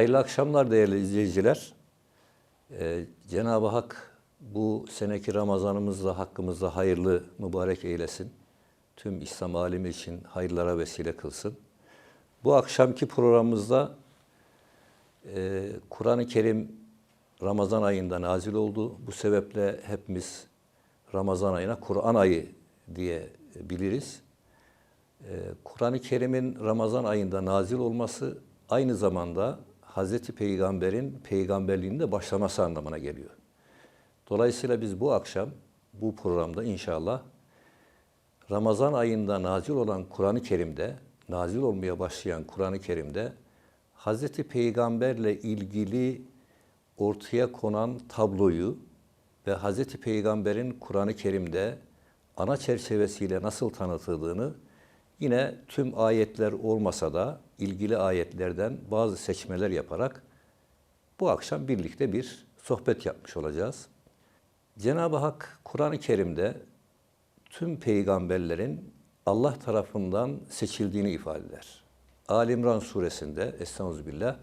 Hayırlı akşamlar değerli izleyiciler. Ee, Cenab-ı Hak bu seneki Ramazanımızda hakkımızda hayırlı, mübarek eylesin. Tüm İslam alemi için hayırlara vesile kılsın. Bu akşamki programımızda e, Kur'an-ı Kerim Ramazan ayında nazil oldu. Bu sebeple hepimiz Ramazan ayına Kur'an ayı diye biliriz. Ee, Kur'an-ı Kerim'in Ramazan ayında nazil olması aynı zamanda Hazreti Peygamber'in peygamberliğinde başlaması anlamına geliyor. Dolayısıyla biz bu akşam bu programda inşallah Ramazan ayında nazil olan Kur'an-ı Kerim'de, nazil olmaya başlayan Kur'an-ı Kerim'de Hazreti Peygamberle ilgili ortaya konan tabloyu ve Hazreti Peygamber'in Kur'an-ı Kerim'de ana çerçevesiyle nasıl tanıtıldığını yine tüm ayetler olmasa da ilgili ayetlerden bazı seçmeler yaparak bu akşam birlikte bir sohbet yapmış olacağız. Cenab-ı Hak Kur'an-ı Kerim'de tüm peygamberlerin Allah tarafından seçildiğini ifade eder. Ali İmran suresinde Estağfirullah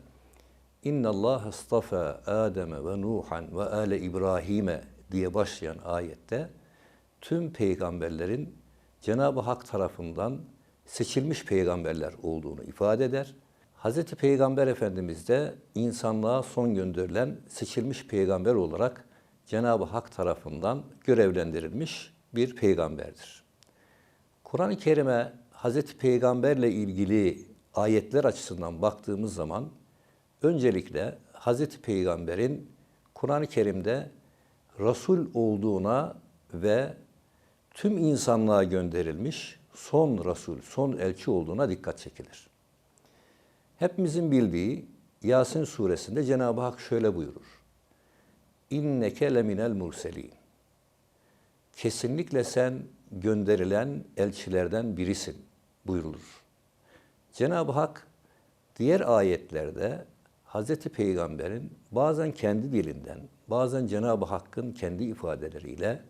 İnna Allah astafa Adem ve Nuhan ve ale İbrahim'e diye başlayan ayette tüm peygamberlerin Cenab-ı Hak tarafından seçilmiş peygamberler olduğunu ifade eder. Hz. Peygamber Efendimiz de insanlığa son gönderilen seçilmiş peygamber olarak Cenab-ı Hak tarafından görevlendirilmiş bir peygamberdir. Kur'an-ı Kerim'e Hz. Peygamberle ilgili ayetler açısından baktığımız zaman öncelikle Hz. Peygamber'in Kur'an-ı Kerim'de Resul olduğuna ve tüm insanlığa gönderilmiş son Resul, son elçi olduğuna dikkat çekilir. Hepimizin bildiği Yasin suresinde Cenab-ı Hak şöyle buyurur. İnneke leminel murselin. Kesinlikle sen gönderilen elçilerden birisin buyurulur. Cenab-ı Hak diğer ayetlerde Hz. Peygamber'in bazen kendi dilinden, bazen Cenab-ı Hakk'ın kendi ifadeleriyle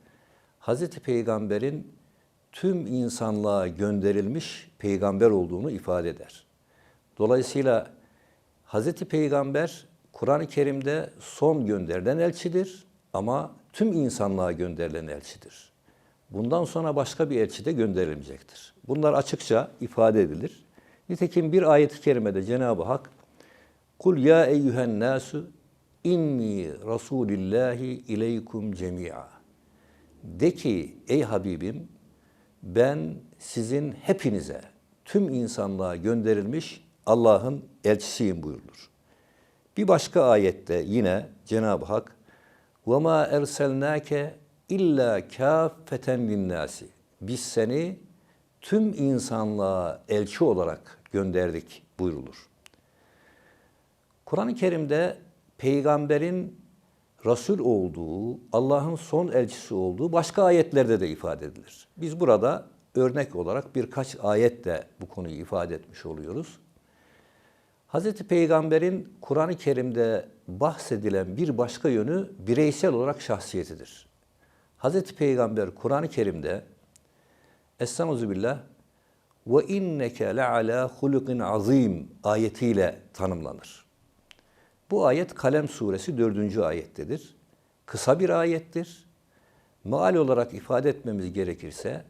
Hz. Peygamber'in tüm insanlığa gönderilmiş peygamber olduğunu ifade eder. Dolayısıyla Hz. Peygamber Kur'an-ı Kerim'de son gönderilen elçidir ama tüm insanlığa gönderilen elçidir. Bundan sonra başka bir elçi de gönderilmeyecektir. Bunlar açıkça ifade edilir. Nitekim bir ayet-i kerimede Cenab-ı Hak Kul ya eyyühen nasu inni rasulillahi ileykum cemi'a. De ki ey Habibim ben sizin hepinize tüm insanlığa gönderilmiş Allah'ın elçisiyim buyurulur. Bir başka ayette yine Cenab-ı Hak وَمَا اَرْسَلْنَاكَ illa kâffeten linnâsi. Biz seni tüm insanlığa elçi olarak gönderdik buyurulur. Kur'an-ı Kerim'de peygamberin Resul olduğu, Allah'ın son elçisi olduğu başka ayetlerde de ifade edilir. Biz burada örnek olarak birkaç ayetle bu konuyu ifade etmiş oluyoruz. Hz. Peygamber'in Kur'an-ı Kerim'de bahsedilen bir başka yönü bireysel olarak şahsiyetidir. Hz. Peygamber Kur'an-ı Kerim'de Estağfirullah ve inneke le ala hulukin azim ayetiyle tanımlanır. Bu ayet Kalem suresi 4. ayettedir. Kısa bir ayettir. Maal olarak ifade etmemiz gerekirse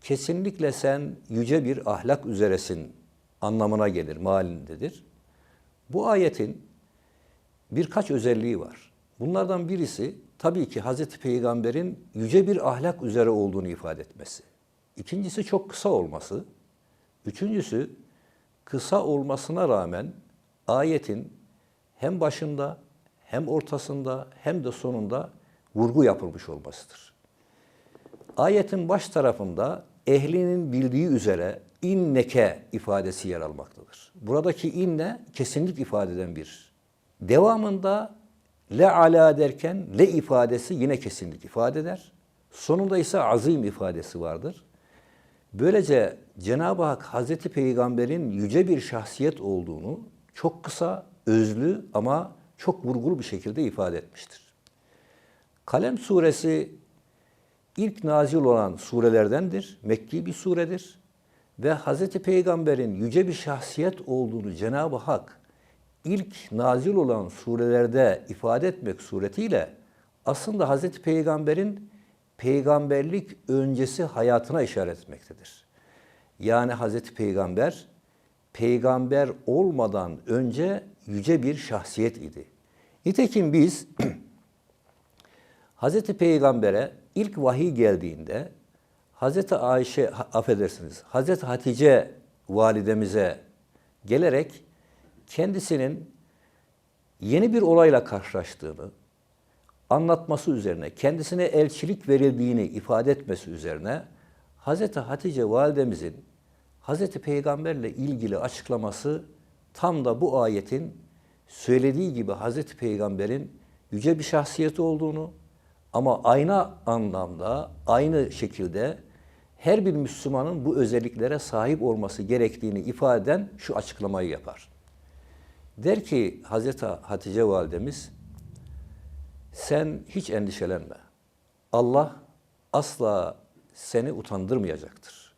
kesinlikle sen yüce bir ahlak üzeresin anlamına gelir, maalindedir. Bu ayetin birkaç özelliği var. Bunlardan birisi tabii ki Hazreti Peygamber'in yüce bir ahlak üzere olduğunu ifade etmesi. İkincisi çok kısa olması. Üçüncüsü kısa olmasına rağmen ayetin hem başında hem ortasında hem de sonunda vurgu yapılmış olmasıdır. Ayetin baş tarafında ehlinin bildiği üzere inneke ifadesi yer almaktadır. Buradaki inne kesinlik ifade eden bir. Devamında le ala derken le ifadesi yine kesinlik ifade eder. Sonunda ise azim ifadesi vardır. Böylece Cenab-ı Hak Hazreti Peygamber'in yüce bir şahsiyet olduğunu çok kısa, özlü ama çok vurgulu bir şekilde ifade etmiştir. Kalem suresi ilk nazil olan surelerdendir. Mekki bir suredir. Ve Hz. Peygamber'in yüce bir şahsiyet olduğunu Cenab-ı Hak ilk nazil olan surelerde ifade etmek suretiyle aslında Hazreti Peygamber'in peygamberlik öncesi hayatına işaret etmektedir. Yani Hazreti Peygamber peygamber olmadan önce yüce bir şahsiyet idi. Nitekim biz Hazreti Peygamber'e ilk vahiy geldiğinde Hazreti Ayşe affedersiniz Hazreti Hatice validemize gelerek kendisinin yeni bir olayla karşılaştığını anlatması üzerine, kendisine elçilik verildiğini ifade etmesi üzerine Hazreti Hatice validemizin Hazreti Peygamberle ilgili açıklaması tam da bu ayetin söylediği gibi Hazreti Peygamber'in yüce bir şahsiyeti olduğunu ama aynı anlamda, aynı şekilde her bir Müslümanın bu özelliklere sahip olması gerektiğini ifade eden şu açıklamayı yapar. Der ki Hazreti Hatice validemiz, sen hiç endişelenme. Allah asla seni utandırmayacaktır.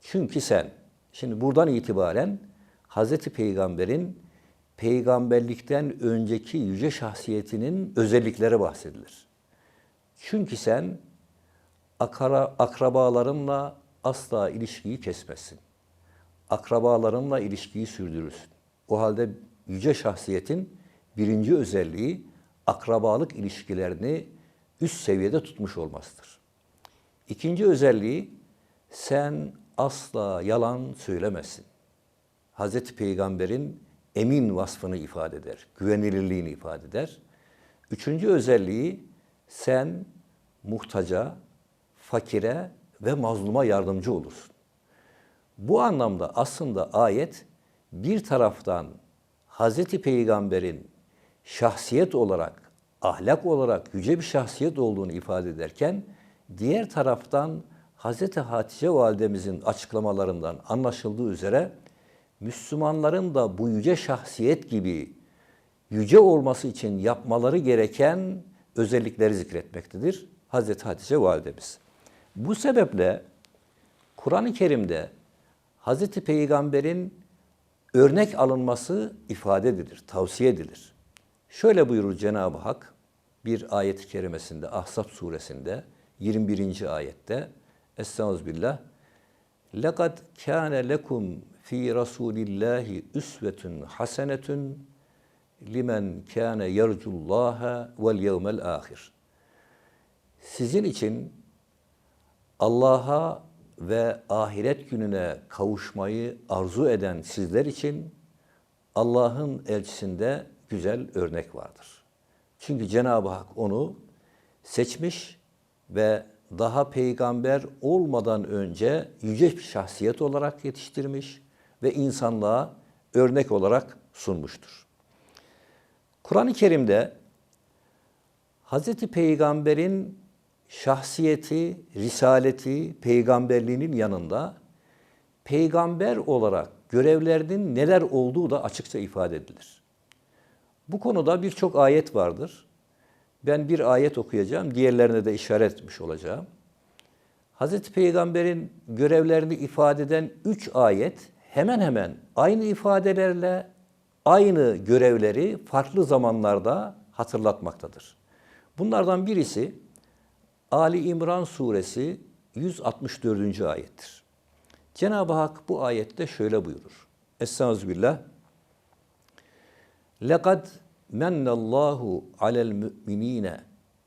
Çünkü sen, şimdi buradan itibaren Hazreti Peygamber'in peygamberlikten önceki yüce şahsiyetinin özellikleri bahsedilir. Çünkü sen akara, akrabalarınla asla ilişkiyi kesmezsin. Akrabalarınla ilişkiyi sürdürürsün. O halde yüce şahsiyetin birinci özelliği akrabalık ilişkilerini üst seviyede tutmuş olmasıdır. İkinci özelliği sen asla yalan söylemezsin. Hazreti Peygamber'in emin vasfını ifade eder, güvenilirliğini ifade eder. Üçüncü özelliği sen muhtaca, fakire ve mazluma yardımcı olursun. Bu anlamda aslında ayet bir taraftan Hazreti Peygamber'in şahsiyet olarak, ahlak olarak yüce bir şahsiyet olduğunu ifade ederken diğer taraftan Hazreti Hatice validemizin açıklamalarından anlaşıldığı üzere Müslümanların da bu yüce şahsiyet gibi yüce olması için yapmaları gereken özellikleri zikretmektedir Hazreti Hatice validemiz. Bu sebeple Kur'an-ı Kerim'de Hazreti Peygamber'in örnek alınması ifade edilir, tavsiye edilir. Şöyle buyurur Cenab-ı Hak bir ayet-i kerimesinde Ahzab suresinde 21. ayette Estağfirullah. Lekad kana lekum fi Rasulillahi üsvetun hasenetun limen kâne yercullâhe vel yevmel âhir. Sizin için Allah'a ve ahiret gününe kavuşmayı arzu eden sizler için Allah'ın elçisinde güzel örnek vardır. Çünkü Cenab-ı Hak onu seçmiş ve daha peygamber olmadan önce yüce bir şahsiyet olarak yetiştirmiş ve insanlığa örnek olarak sunmuştur. Kur'an-ı Kerim'de Hz. Peygamber'in şahsiyeti, risaleti, peygamberliğinin yanında peygamber olarak görevlerinin neler olduğu da açıkça ifade edilir. Bu konuda birçok ayet vardır. Ben bir ayet okuyacağım, diğerlerine de işaret etmiş olacağım. Hz. Peygamber'in görevlerini ifade eden üç ayet hemen hemen aynı ifadelerle aynı görevleri farklı zamanlarda hatırlatmaktadır. Bunlardan birisi Ali İmran suresi 164. ayettir. Cenab-ı Hak bu ayette şöyle buyurur. Estağfirullah. لَقَدْ مَنَّ اللّٰهُ عَلَى الْمُؤْمِنِينَ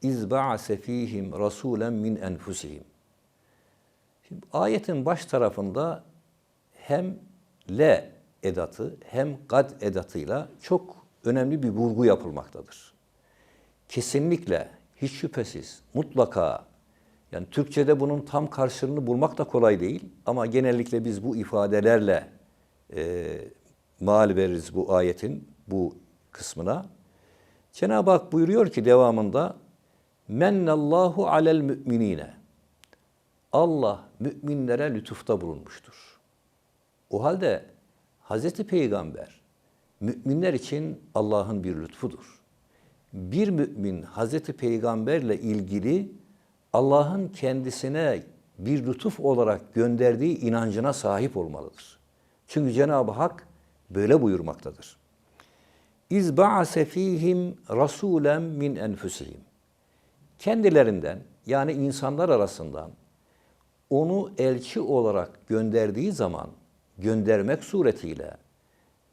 اِذْ بَعَسَ ف۪يهِمْ رَسُولًا مِنْ اَنْفُسِهِمْ Şimdi ayetin baş tarafında hem le edatı hem gad edatıyla çok önemli bir vurgu yapılmaktadır. Kesinlikle, hiç şüphesiz, mutlaka yani Türkçe'de bunun tam karşılığını bulmak da kolay değil ama genellikle biz bu ifadelerle e, mal veririz bu ayetin bu kısmına. Cenab-ı Hak buyuruyor ki devamında Mennallahu alel müminine. Allah müminlere lütufta bulunmuştur. O halde Hazreti Peygamber müminler için Allah'ın bir lütfudur. Bir mümin Hazreti Peygamberle ilgili Allah'ın kendisine bir lütuf olarak gönderdiği inancına sahip olmalıdır. Çünkü Cenab-ı Hak böyle buyurmaktadır. İz ba'ase fihim rasulen min enfusihim. Kendilerinden yani insanlar arasından onu elçi olarak gönderdiği zaman göndermek suretiyle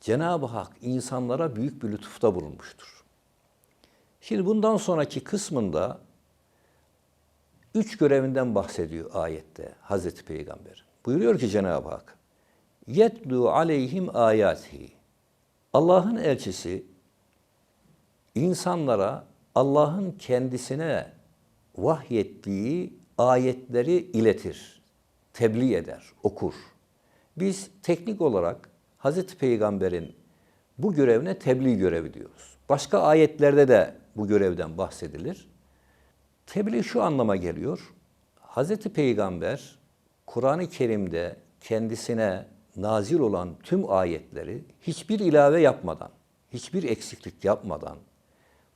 Cenab-ı Hak insanlara büyük bir lütufta bulunmuştur. Şimdi bundan sonraki kısmında üç görevinden bahsediyor ayette Hazreti Peygamber. Buyuruyor ki Cenab-ı Hak, yetlu aleyhim ayatihi. Allah'ın elçisi insanlara Allah'ın kendisine vahyettiği ayetleri iletir, tebliğ eder, okur. Biz teknik olarak Hazreti Peygamber'in bu görevine tebliğ görevi diyoruz. Başka ayetlerde de bu görevden bahsedilir. Tebliğ şu anlama geliyor. Hazreti Peygamber Kur'an-ı Kerim'de kendisine nazil olan tüm ayetleri hiçbir ilave yapmadan, hiçbir eksiklik yapmadan,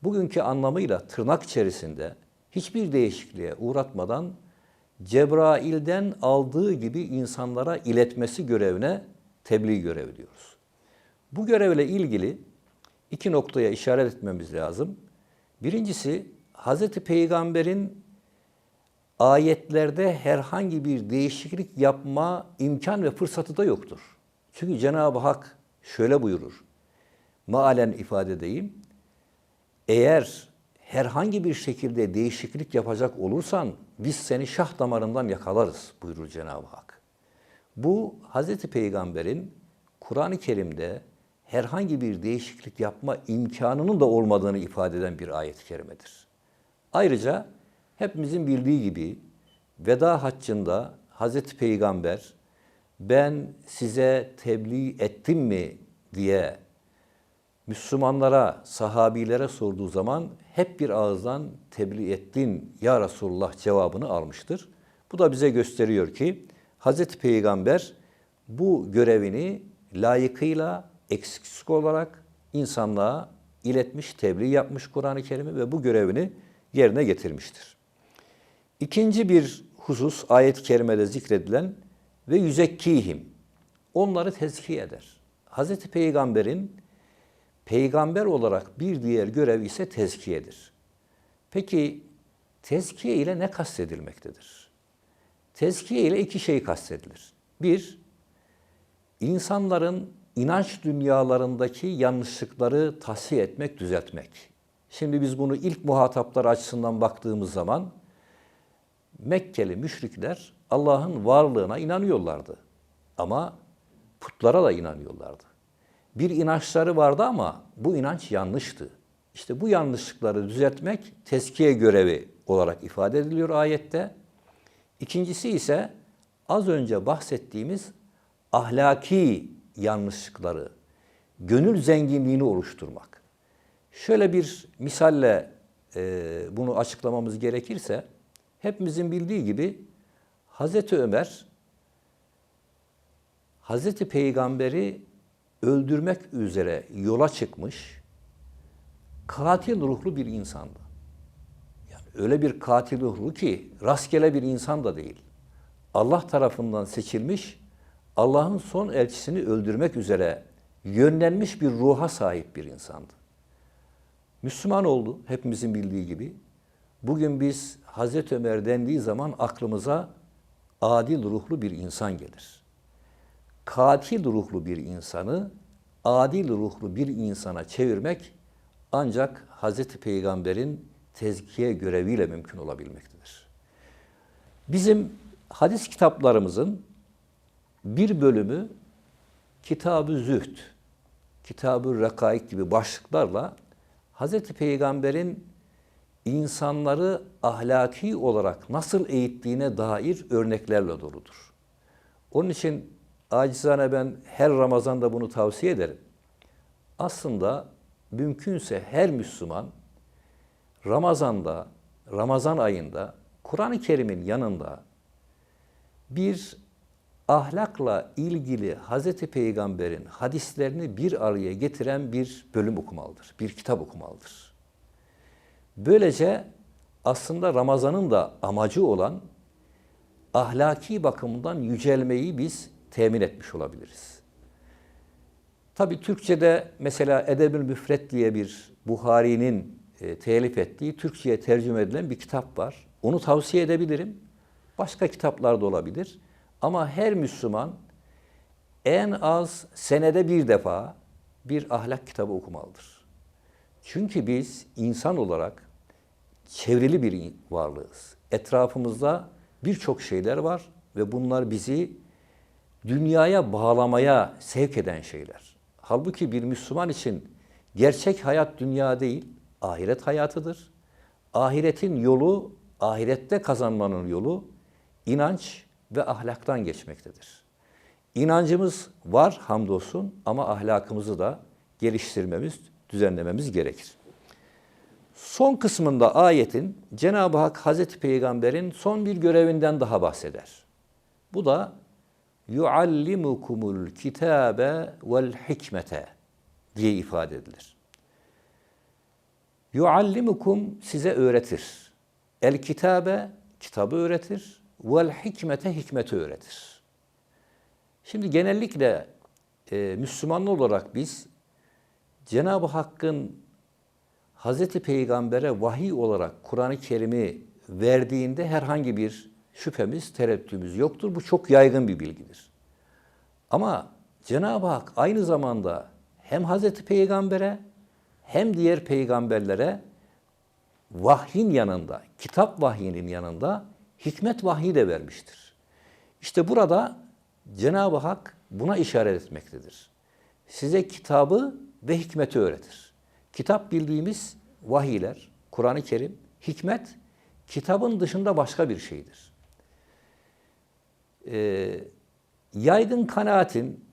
bugünkü anlamıyla tırnak içerisinde hiçbir değişikliğe uğratmadan Cebrail'den aldığı gibi insanlara iletmesi görevine tebliğ görevi diyoruz. Bu görevle ilgili iki noktaya işaret etmemiz lazım. Birincisi Hazreti Peygamber'in ayetlerde herhangi bir değişiklik yapma imkan ve fırsatı da yoktur. Çünkü Cenab-ı Hak şöyle buyurur. Maalen ifade edeyim. Eğer herhangi bir şekilde değişiklik yapacak olursan biz seni şah damarından yakalarız buyurur Cenab-ı Hak. Bu Hazreti Peygamber'in Kur'an-ı Kerim'de herhangi bir değişiklik yapma imkanının da olmadığını ifade eden bir ayet-i kerimedir. Ayrıca hepimizin bildiği gibi veda haccında Hazreti Peygamber ben size tebliğ ettim mi diye Müslümanlara, sahabilere sorduğu zaman hep bir ağızdan tebliğ ettin ya Resulullah cevabını almıştır. Bu da bize gösteriyor ki Hazreti Peygamber bu görevini layıkıyla eksiksiz olarak insanlığa iletmiş, tebliğ yapmış Kur'an-ı Kerim'i ve bu görevini yerine getirmiştir. İkinci bir husus ayet-i kerimede zikredilen ve yüzekkihim. Onları tezkiye eder. Hazreti Peygamber'in peygamber olarak bir diğer görev ise tezkiyedir. Peki tezkiye ile ne kastedilmektedir? Tezkiye ile iki şey kastedilir. Bir, insanların inanç dünyalarındaki yanlışlıkları tahsiye etmek, düzeltmek. Şimdi biz bunu ilk muhataplar açısından baktığımız zaman Mekkeli müşrikler Allah'ın varlığına inanıyorlardı. Ama putlara da inanıyorlardı. Bir inançları vardı ama bu inanç yanlıştı. İşte bu yanlışlıkları düzeltmek tezkiye görevi olarak ifade ediliyor ayette. İkincisi ise az önce bahsettiğimiz ahlaki yanlışlıkları, gönül zenginliğini oluşturmak. Şöyle bir misalle e, bunu açıklamamız gerekirse, hepimizin bildiği gibi Hazreti Ömer, Hazreti Peygamber'i öldürmek üzere yola çıkmış, katil ruhlu bir insandı. Yani öyle bir katil ruhlu ki rastgele bir insan da değil. Allah tarafından seçilmiş, Allah'ın son elçisini öldürmek üzere yönlenmiş bir ruha sahip bir insandı. Müslüman oldu hepimizin bildiği gibi. Bugün biz Hazreti Ömer dendiği zaman aklımıza adil ruhlu bir insan gelir. Katil ruhlu bir insanı adil ruhlu bir insana çevirmek ancak Hazreti Peygamber'in tezkiye göreviyle mümkün olabilmektedir. Bizim hadis kitaplarımızın bir bölümü Kitab-ı Zühd, Kitab-ı Rekaik gibi başlıklarla Hazreti Peygamber'in insanları ahlaki olarak nasıl eğittiğine dair örneklerle doludur. Onun için acizane ben her Ramazan'da bunu tavsiye ederim. Aslında mümkünse her Müslüman Ramazan'da, Ramazan ayında Kur'an-ı Kerim'in yanında bir ahlakla ilgili Hazreti Peygamber'in hadislerini bir araya getiren bir bölüm okumalıdır, bir kitap okumalıdır. Böylece aslında Ramazan'ın da amacı olan ahlaki bakımdan yücelmeyi biz temin etmiş olabiliriz. Tabi Türkçe'de mesela Edebül Müfret diye bir Buhari'nin e, telif ettiği Türkçe'ye tercüme edilen bir kitap var. Onu tavsiye edebilirim. Başka kitaplar da olabilir. Ama her Müslüman en az senede bir defa bir ahlak kitabı okumalıdır. Çünkü biz insan olarak çevrili bir varlığız. Etrafımızda birçok şeyler var ve bunlar bizi dünyaya bağlamaya sevk eden şeyler. Halbuki bir Müslüman için gerçek hayat dünya değil, ahiret hayatıdır. Ahiretin yolu, ahirette kazanmanın yolu inanç ve ahlaktan geçmektedir. İnancımız var hamdolsun ama ahlakımızı da geliştirmemiz, düzenlememiz gerekir. Son kısmında ayetin Cenab-ı Hak Hazreti Peygamber'in son bir görevinden daha bahseder. Bu da yuallimukumul kitabe vel hikmete diye ifade edilir. Yuallimukum size öğretir. El kitabe kitabı öğretir. Vel hikmete hikmeti öğretir. Şimdi genellikle e, Müslüman olarak biz Cenab-ı Hakk'ın Hazreti Peygamber'e vahiy olarak Kur'an-ı Kerim'i verdiğinde herhangi bir şüphemiz, tereddütümüz yoktur. Bu çok yaygın bir bilgidir. Ama Cenab-ı Hak aynı zamanda hem Hazreti Peygamber'e hem diğer peygamberlere vahyin yanında, kitap vahyinin yanında hikmet vahyi de vermiştir. İşte burada Cenab-ı Hak buna işaret etmektedir. Size kitabı ve hikmeti öğretir. Kitap bildiğimiz vahiyler, Kur'an-ı Kerim, hikmet kitabın dışında başka bir şeydir. Ee, yaygın kanaatin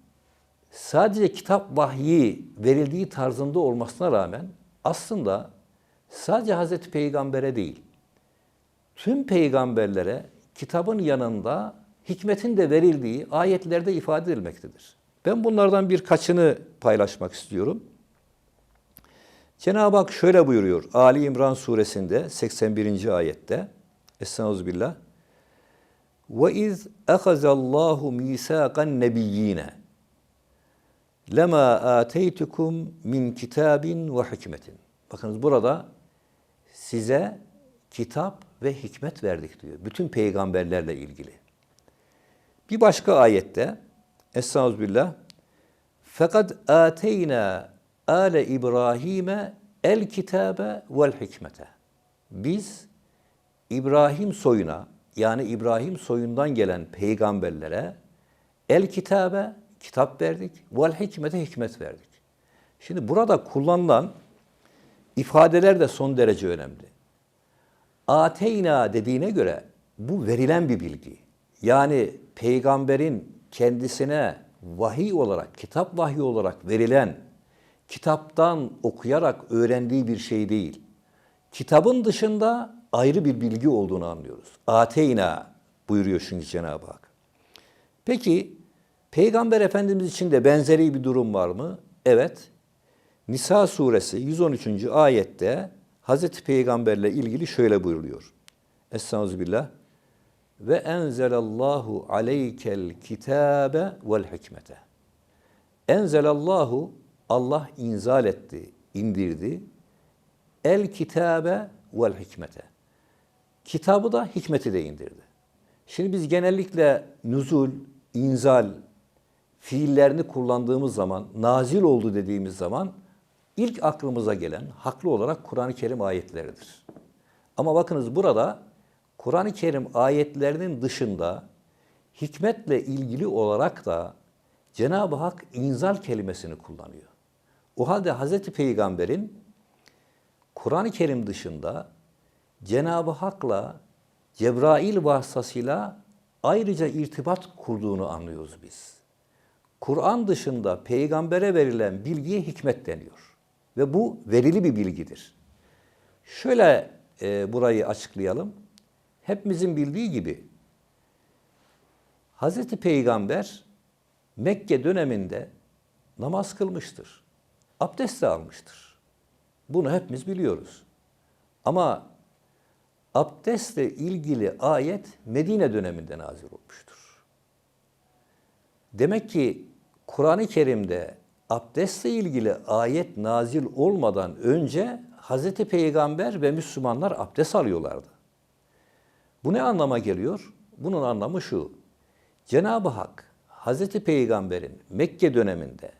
sadece kitap vahyi verildiği tarzında olmasına rağmen aslında sadece Hazreti Peygamber'e değil, tüm peygamberlere kitabın yanında hikmetin de verildiği ayetlerde ifade edilmektedir. Ben bunlardan birkaçını paylaşmak istiyorum. Cenab-ı Hak şöyle buyuruyor Ali İmran suresinde 81. ayette Estağfirullah. Ve iz ehazallahu misaqan nebiyyine lema ateytukum min kitabin ve hikmetin. Bakınız burada size kitap ve hikmet verdik diyor. Bütün peygamberlerle ilgili. Bir başka ayette Estağfirullah. Fakat ateyna ale İbrahim'e el kitabe vel hikmete. Biz İbrahim soyuna yani İbrahim soyundan gelen peygamberlere el kitabe kitap verdik, vel hikmete hikmet verdik. Şimdi burada kullanılan ifadeler de son derece önemli. Ateyna dediğine göre bu verilen bir bilgi. Yani peygamberin kendisine vahiy olarak, kitap vahyi olarak verilen, kitaptan okuyarak öğrendiği bir şey değil. Kitabın dışında ayrı bir bilgi olduğunu anlıyoruz. Ateyna buyuruyor çünkü Cenab-ı Hak. Peki Peygamber Efendimiz için de benzeri bir durum var mı? Evet. Nisa suresi 113. ayette Hazreti Peygamberle ilgili şöyle buyuruluyor. Estağfirullah. Ve enzelallahu aleykel kitabe vel hikmete. Enzelallahu Allah inzal etti, indirdi. El kitabe vel hikmete. Kitabı da hikmeti de indirdi. Şimdi biz genellikle nüzul, inzal fiillerini kullandığımız zaman, nazil oldu dediğimiz zaman ilk aklımıza gelen haklı olarak Kur'an-ı Kerim ayetleridir. Ama bakınız burada Kur'an-ı Kerim ayetlerinin dışında hikmetle ilgili olarak da Cenab-ı Hak inzal kelimesini kullanıyor. O halde Hz. Peygamber'in Kur'an-ı Kerim dışında Cenab-ı Hak'la Cebrail vasıtasıyla ayrıca irtibat kurduğunu anlıyoruz biz. Kur'an dışında peygambere verilen bilgiye hikmet deniyor. Ve bu verili bir bilgidir. Şöyle e, burayı açıklayalım. Hepimizin bildiği gibi Hazreti Peygamber Mekke döneminde namaz kılmıştır. Abdest de almıştır. Bunu hepimiz biliyoruz. Ama abdestle ilgili ayet Medine döneminde nazil olmuştur. Demek ki Kur'an-ı Kerim'de abdestle ilgili ayet nazil olmadan önce Hazreti Peygamber ve Müslümanlar abdest alıyorlardı. Bu ne anlama geliyor? Bunun anlamı şu. Cenab-ı Hak Hazreti Peygamber'in Mekke döneminde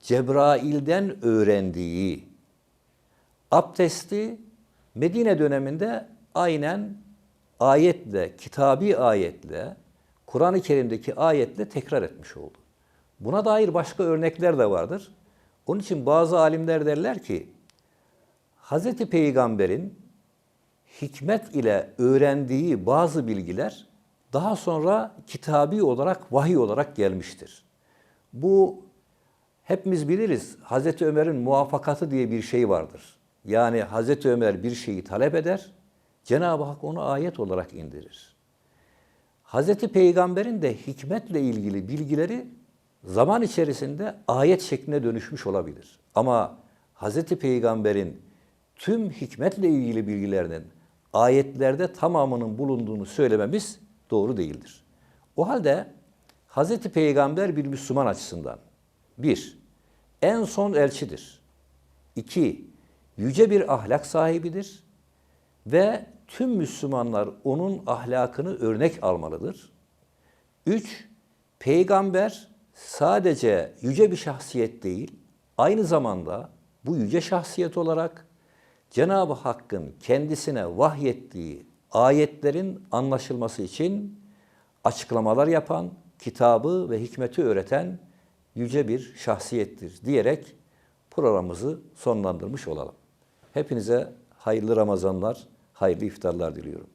Cebrail'den öğrendiği abdesti Medine döneminde aynen ayetle, kitabi ayetle, Kur'an-ı Kerim'deki ayetle tekrar etmiş oldu. Buna dair başka örnekler de vardır. Onun için bazı alimler derler ki, Hz. Peygamber'in hikmet ile öğrendiği bazı bilgiler daha sonra kitabi olarak, vahiy olarak gelmiştir. Bu hepimiz biliriz. Hazreti Ömer'in muvaffakatı diye bir şey vardır. Yani Hazreti Ömer bir şeyi talep eder, Cenab-ı Hak onu ayet olarak indirir. Hazreti Peygamber'in de hikmetle ilgili bilgileri zaman içerisinde ayet şekline dönüşmüş olabilir. Ama Hazreti Peygamber'in tüm hikmetle ilgili bilgilerinin ayetlerde tamamının bulunduğunu söylememiz doğru değildir. O halde Hazreti Peygamber bir Müslüman açısından bir, en son elçidir. İki, yüce bir ahlak sahibidir ve tüm Müslümanlar onun ahlakını örnek almalıdır. Üç, peygamber sadece yüce bir şahsiyet değil, aynı zamanda bu yüce şahsiyet olarak Cenab-ı Hakk'ın kendisine vahyettiği ayetlerin anlaşılması için açıklamalar yapan, kitabı ve hikmeti öğreten yüce bir şahsiyettir diyerek programımızı sonlandırmış olalım. Hepinize hayırlı Ramazanlar, hayırlı iftarlar diliyorum.